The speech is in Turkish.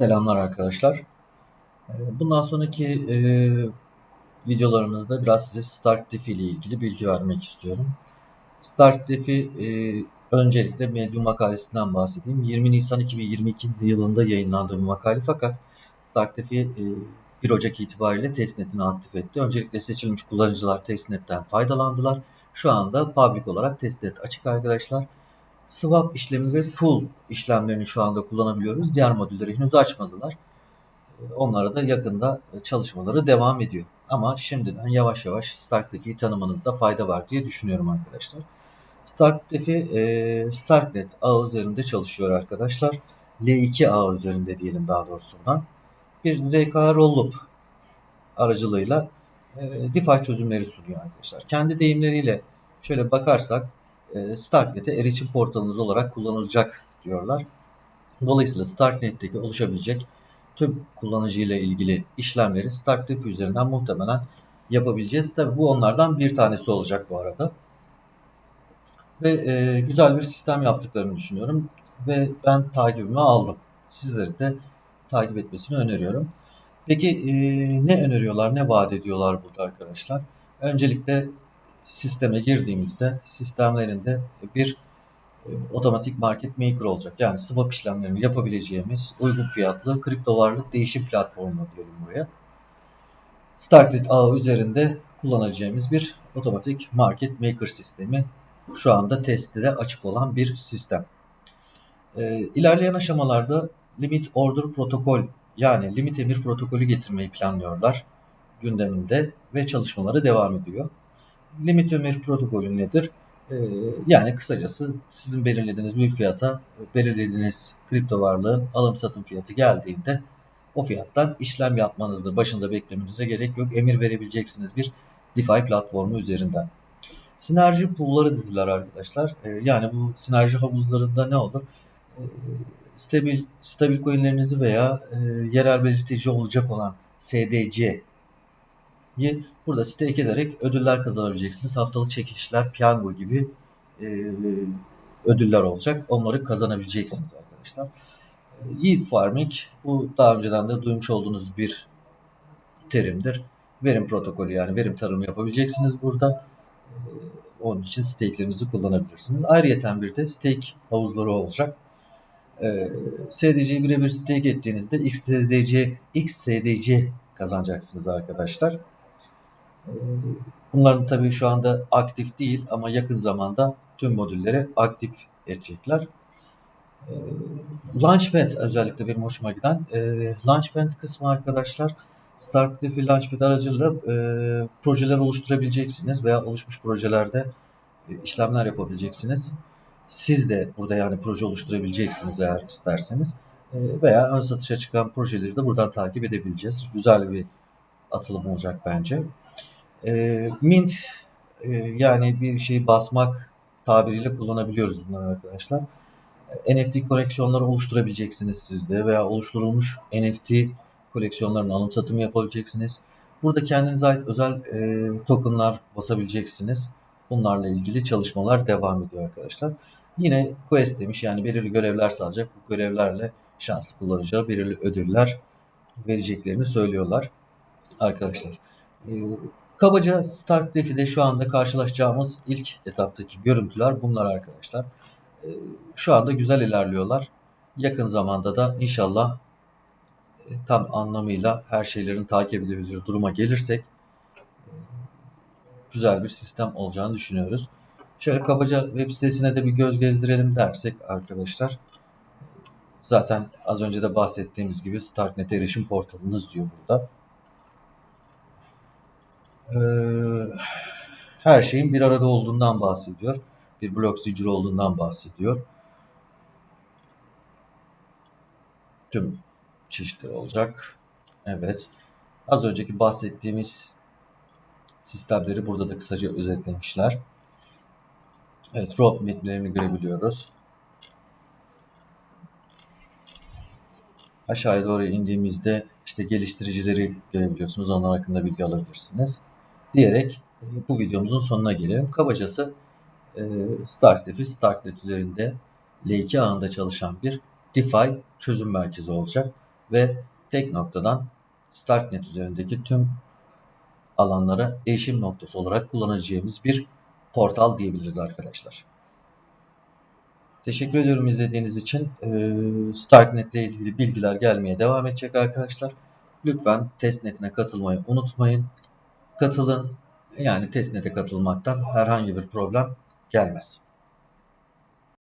Selamlar arkadaşlar. Ee, Bundan sonraki e, videolarımızda biraz size Start Diff'i ile ilgili bilgi vermek istiyorum. Start Diff'i e, öncelikle Medium makalesinden bahsedeyim. 20 Nisan 2022 yılında yayınlandı bir makale fakat Start Diff'i e, 1 Ocak itibariyle testnetini aktif etti. Öncelikle seçilmiş kullanıcılar testnetten faydalandılar. Şu anda public olarak testnet açık arkadaşlar. Swap işlemi ve pool işlemlerini şu anda kullanabiliyoruz. Diğer modülleri henüz açmadılar. Onlara da yakında çalışmaları devam ediyor. Ama şimdiden yavaş yavaş StarkDef'i tanımanızda fayda var diye düşünüyorum arkadaşlar. StarkDef'i e, StarkNet ağı üzerinde çalışıyor arkadaşlar. L2 ağı üzerinde diyelim daha doğrusu buna. Bir ZK Rollup aracılığıyla e, DeFi çözümleri sunuyor arkadaşlar. Kendi deyimleriyle şöyle bakarsak e, StarkNet'e erişim portalınız olarak kullanılacak diyorlar. Dolayısıyla StarkNet'teki oluşabilecek tüm kullanıcı ile ilgili işlemleri StarkNet üzerinden muhtemelen yapabileceğiz. Tabi bu onlardan bir tanesi olacak bu arada. Ve e, güzel bir sistem yaptıklarını düşünüyorum. Ve ben takibimi aldım. Sizleri de takip etmesini öneriyorum. Peki e, ne öneriyorlar, ne vaat ediyorlar burada arkadaşlar? Öncelikle sisteme girdiğimizde sistemlerinde bir e, otomatik market maker olacak. Yani swap işlemlerini yapabileceğimiz uygun fiyatlı kripto varlık değişim platformu diyelim buraya. Starknet ağı üzerinde kullanacağımız bir otomatik market maker sistemi. Şu anda testi de açık olan bir sistem. E, ilerleyen aşamalarda limit order protokol yani limit emir protokolü getirmeyi planlıyorlar gündeminde ve çalışmaları devam ediyor. Limit emir protokolü nedir? Ee, yani kısacası sizin belirlediğiniz bir fiyata belirlediğiniz kripto varlığın alım satım fiyatı geldiğinde o fiyattan işlem yapmanızdır. Başında beklemenize gerek yok. Emir verebileceksiniz bir DeFi platformu üzerinden. Sinerji pool'ları dediler arkadaşlar. Ee, yani bu sinerji havuzlarında ne olur? Ee, stabil, stabil coinlerinizi veya e, yerel belirtici olacak olan SDC burada stake ederek ödüller kazanabileceksiniz. Haftalık çekilişler, piyango gibi e, ödüller olacak. Onları kazanabileceksiniz arkadaşlar. E, yield farming bu daha önceden de duymuş olduğunuz bir terimdir. Verim protokolü yani verim tarımı yapabileceksiniz burada. E, onun için stake'lerinizi kullanabilirsiniz. Ayrıca bir de stake havuzları olacak. E, SDC'yi birebir stake ettiğinizde XSDC, XSDC kazanacaksınız arkadaşlar. Ee, bunların tabii şu anda aktif değil ama yakın zamanda tüm modülleri aktif edecekler. Ee, Launchpad özellikle benim hoşuma giden. E, Launchpad kısmı arkadaşlar StarkDefi Launchpad aracılığıyla e, projeler oluşturabileceksiniz veya oluşmuş projelerde işlemler yapabileceksiniz. Siz de burada yani proje oluşturabileceksiniz eğer isterseniz. Veya ön satışa çıkan projeleri de buradan takip edebileceğiz. Güzel bir atılım olacak bence. E, mint e, yani bir şeyi basmak tabiriyle kullanabiliyoruz bunları arkadaşlar. NFT koleksiyonları oluşturabileceksiniz sizde veya oluşturulmuş NFT koleksiyonlarının alım satımı yapabileceksiniz. Burada kendinize ait özel e, tokenlar basabileceksiniz. Bunlarla ilgili çalışmalar devam ediyor arkadaşlar. Yine quest demiş yani belirli görevler sağlayacak. Bu görevlerle şanslı kullanıcıya belirli ödüller vereceklerini söylüyorlar arkadaşlar. E, Kabaca Start Defi'de şu anda karşılaşacağımız ilk etaptaki görüntüler bunlar arkadaşlar. Ee, şu anda güzel ilerliyorlar. Yakın zamanda da inşallah e, tam anlamıyla her şeylerin takip edilebilir duruma gelirsek e, güzel bir sistem olacağını düşünüyoruz. Şöyle kabaca web sitesine de bir göz gezdirelim dersek arkadaşlar. Zaten az önce de bahsettiğimiz gibi Starknet erişim portalınız diyor burada. Ee, her şeyin bir arada olduğundan bahsediyor. Bir blok zinciri olduğundan bahsediyor. Tüm çeşitleri olacak. Evet. Az önceki bahsettiğimiz sistemleri burada da kısaca özetlemişler. Evet, roadmap'lerini görebiliyoruz. Aşağıya doğru indiğimizde işte geliştiricileri görebiliyorsunuz. Onlar hakkında bilgi alabilirsiniz diyerek e, bu videomuzun sonuna gelelim. Kabacası e, StarkDefi, StarkNet üzerinde L2 ağında çalışan bir DeFi çözüm merkezi olacak. ve tek noktadan StarkNet üzerindeki tüm alanlara erişim noktası olarak kullanacağımız bir portal diyebiliriz arkadaşlar. Teşekkür ediyorum izlediğiniz için. Ee, StarkNet ile ilgili bilgiler gelmeye devam edecek arkadaşlar. Lütfen testnetine katılmayı unutmayın. Katılın. Yani testnete katılmaktan herhangi bir problem gelmez.